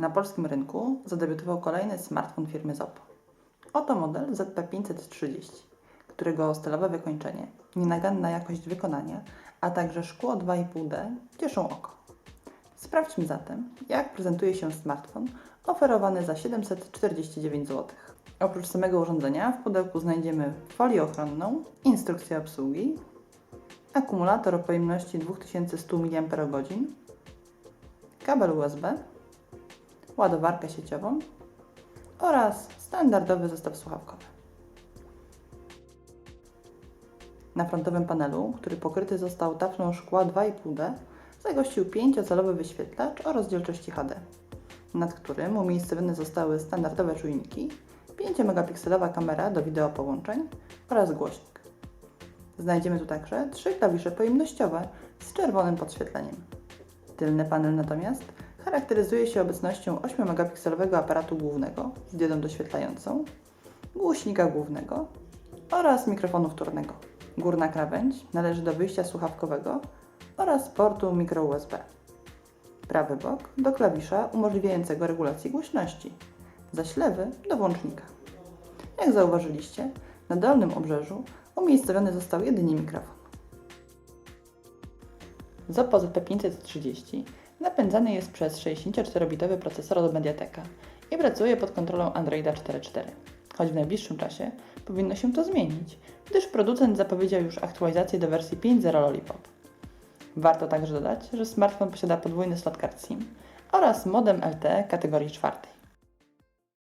Na polskim rynku zadebiutował kolejny smartfon firmy Zoppo. Oto model ZP530, którego stylowe wykończenie, nienaganna jakość wykonania, a także szkło 2,5D cieszą oko. Sprawdźmy zatem, jak prezentuje się smartfon oferowany za 749 zł. Oprócz samego urządzenia w pudełku znajdziemy folię ochronną, instrukcję obsługi, akumulator o pojemności 2100 mAh, kabel USB, ładowarkę sieciową oraz standardowy zestaw słuchawkowy. Na frontowym panelu, który pokryty został taflą szkła 2,5D, zagościł 5-calowy wyświetlacz o rozdzielczości HD, nad którym umiejscowione zostały standardowe czujniki, 5-megapikselowa kamera do wideo połączeń oraz głośnik. Znajdziemy tu także trzy klawisze pojemnościowe z czerwonym podświetleniem. Tylny panel natomiast charakteryzuje się obecnością 8-megapikselowego aparatu głównego z diodą doświetlającą, głośnika głównego oraz mikrofonu wtórnego. Górna krawędź należy do wyjścia słuchawkowego oraz portu micro USB. Prawy bok do klawisza umożliwiającego regulację głośności, zaś lewy do włącznika. Jak zauważyliście, na dolnym obrzeżu umiejscowiony został jedynie mikrofon. Zoppo ZP530 napędzany jest przez 64-bitowy procesor od Mediateka i pracuje pod kontrolą Androida 4.4. Choć w najbliższym czasie powinno się to zmienić, gdyż producent zapowiedział już aktualizację do wersji 5.0 Lollipop. Warto także dodać, że smartfon posiada podwójny slot card SIM oraz modem LTE kategorii czwartej.